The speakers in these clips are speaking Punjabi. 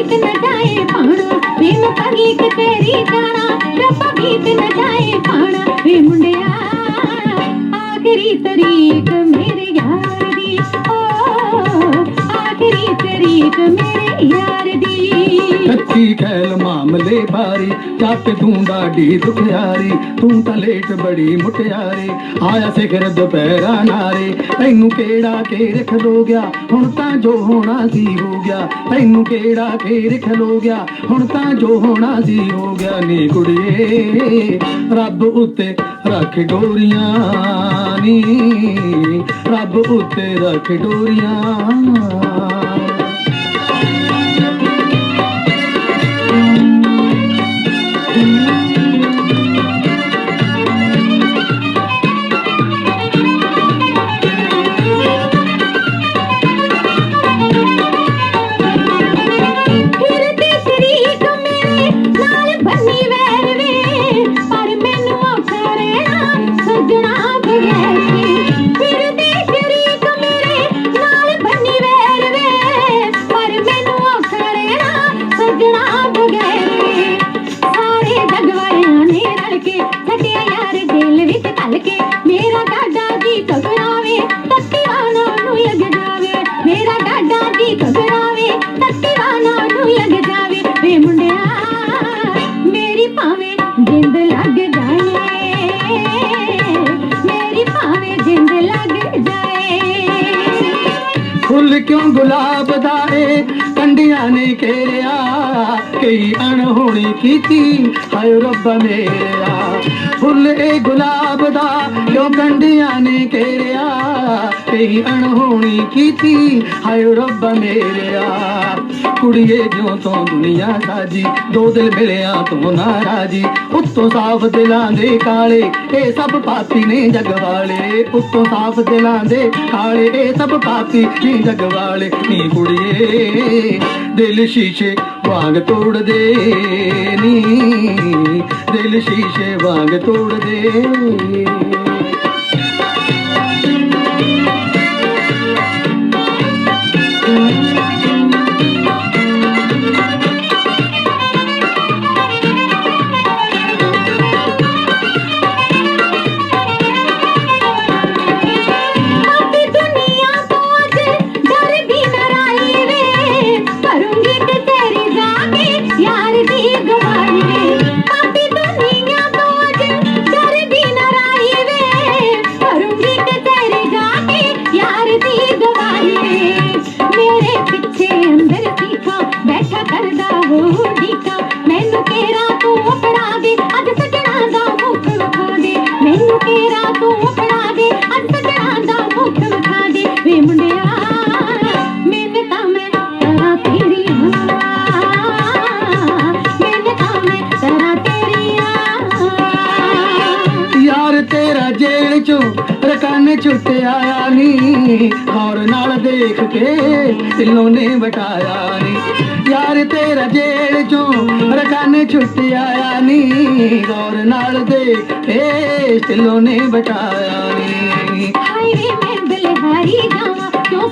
ਰੱਬਾ ਨਾ ਜਾਏ ਪਾਣਾ ਵੇ ਮੈਂ ਪਰਲੀ ਕਤੇਰੀ ਜਾਣਾ ਰੱਬਾ ਬੀਤ ਨਾ ਜਾਏ ਪਾਣਾ ਵੇ ਮੁੰਡਿਆ ਆਖਰੀ ਤਰੀਕ ਮੇਰੇ ਯਾਰ ਦੀ ਓ ਆਖਰੀ ਤਰੀਕ ਮੇਰੇ ਯਾਰ ਦੀ ਕੱਚੀ ਖੈਲ ਮਾਮਲੇ ਬਾਰੀ, ਜੱਟ ਤੂੰ ਡਾਢੀ ਦੁਖਿਆਰੀ ਤੂੰ ਤਾਂ ਲੇਟ ਬੜੀ ਮੁਟਿਆਰੀ, ਆਇਆ ਸਿਖਰ ਦੁਪਹਿਰਾ ਨਾਰੇ, ਤੈਨੂੰ ਕਿਹੜਾ ਘੇਰ ਖਲੋ ਗਿਆ, ਹੁਣ ਤਾਂ ਜੋ ਹੋਣਾ ਸੀ ਹੋ ਗਿਆ, ਤੈਨੂੰ ਕਿਹੜਾ ਘੇਰ ਖਲੋ ਗਿਆ, ਹੁਣ ਤਾਂ ਜੋ ਹੋਣਾ ਸੀ ਹੋ ਗਿਆ ਨੀ ਕੁੜੀਏ, ਰੱਬ ਉੱਤੇ ਰੱਖ ਡੋਰੀਆਂ ਨੀ, ਰੱਬ ਉੱਤੇ ਰੱਖ ਡੋਰੀਆਂ ਫੁੱਲ ਕਿਉਂ ਗੁਲਾਬ ਦਾ ਏ ਕੰਡੀਆਂ ਨੇ ਘੇਰਿਆ, ਕਈ ਅਣਹੋਣੀ ਕੀਤੀ, ਹਾਏ ਰੱਬਾ ਮੇਰਾ। ਫੁੱਲ ਏ ਗੁਲਾਬ ਦਾ ਕਿਉਂ ਕੰਡੀਆਂ ਨੇ ਘੇਰਿਆ, ਕਈ ਅਣਹੋਣੀ ਕੀਤੀ, ਹਾਏ ਰੱਬਾ ਮੇਰਾ। ਕੁੜੀਏ ਜਿਉਂ ਤੋਂ ਦੁਨੀਆ ਸਾਜੀ, ਦੋ ਦਿਲ ਮਿਲਿਆ ਤੋਂ ਨਾਰਾਜੀ। ਉੱਤੋਂ ਸਾਫ਼ ਦਿਲਾਂ ਦੇ ਕਾਲੇ, ਇਹ ਸਭ ਪਾਪੀ ਨੇ ਜਗ ਵਾਲੇ। ਉੱਤੋਂ ਸਾਫ਼ ਦਿਲਾਂ ਦੇ ਕਾਲੇ, ਇਹ ਸਭ ਪਾਪੀ ਨੇ ਜਗ ਵਾਲੇ। ਨੀ ਕੁੜੀਏ, ਦਿਲ ਸ਼ੀਸ਼ੇ ਵਾਂਗ ਤੋੜ ਦੇ ਨੀ। ਦਿਲ ਸ਼ੀਸ਼ੇ ਵਾਂਗ ਤੋੜ ਦੇ ਛੁੱਟ ਆਇਆ ਨੀ। ਔਰ ਨਾਲ ਦੇਖ ਕੇ ਦਿਲੋਂ ਨੇ ਵਟਾਇਆ ਨੀ। ਯਾਰ ਤੇਰਾ ਜੇਲ੍ਹ ਚੋਂ ਰਕਾਨੇ ਛੁੱਟ ਆਇਆ ਨੀ। ਔਰ ਨਾਲ ਦੇਖ ਕੇ ਦਿਲੋਂ ਨੇ। ਵਟਾਇਆ ਨੀ ਹਾਏ ਵੇ ਮੈਂ ਬਲਿਹਾਰੀ ਜਾਵਾਂ ਕਿਉਂ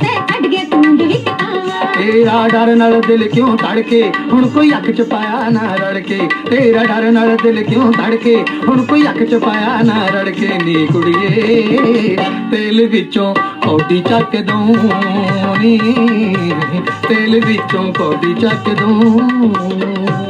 ਤੂੰ ਵਿੱਚ ਆਵਾਂ? ਤੇਰਾ ਡਰ ਨਾਲ ਦਿਲ ਕਿਉਂ ਧੜਕੇ? ਹੁਣ ਕੋਈ ਅੱਖ ਚ ਪਾਇਆ ਨਾ ਰੜ ਕੇ। ਤੇਰਾ ਡਰ ਨਾਲ ਦਿਲ ਕਿਉਂ ਧੜਕੇ? ਹੁਣ ਕੋਈ ਅੱਖ ਚ ਪਾਇਆ ਨਾ ਰੜ ਕੇ। ਨੀ ਕੁੜੀਏ ਤੇਲ ਵਿੱਚੋਂ ਕੌਡੀ ਚੱਕ ਦੂੰ ਨੀ ਤੇਲ ਵਿੱਚੋਂ ਕੌਡੀ ਚੱਕ ਦੂੰ।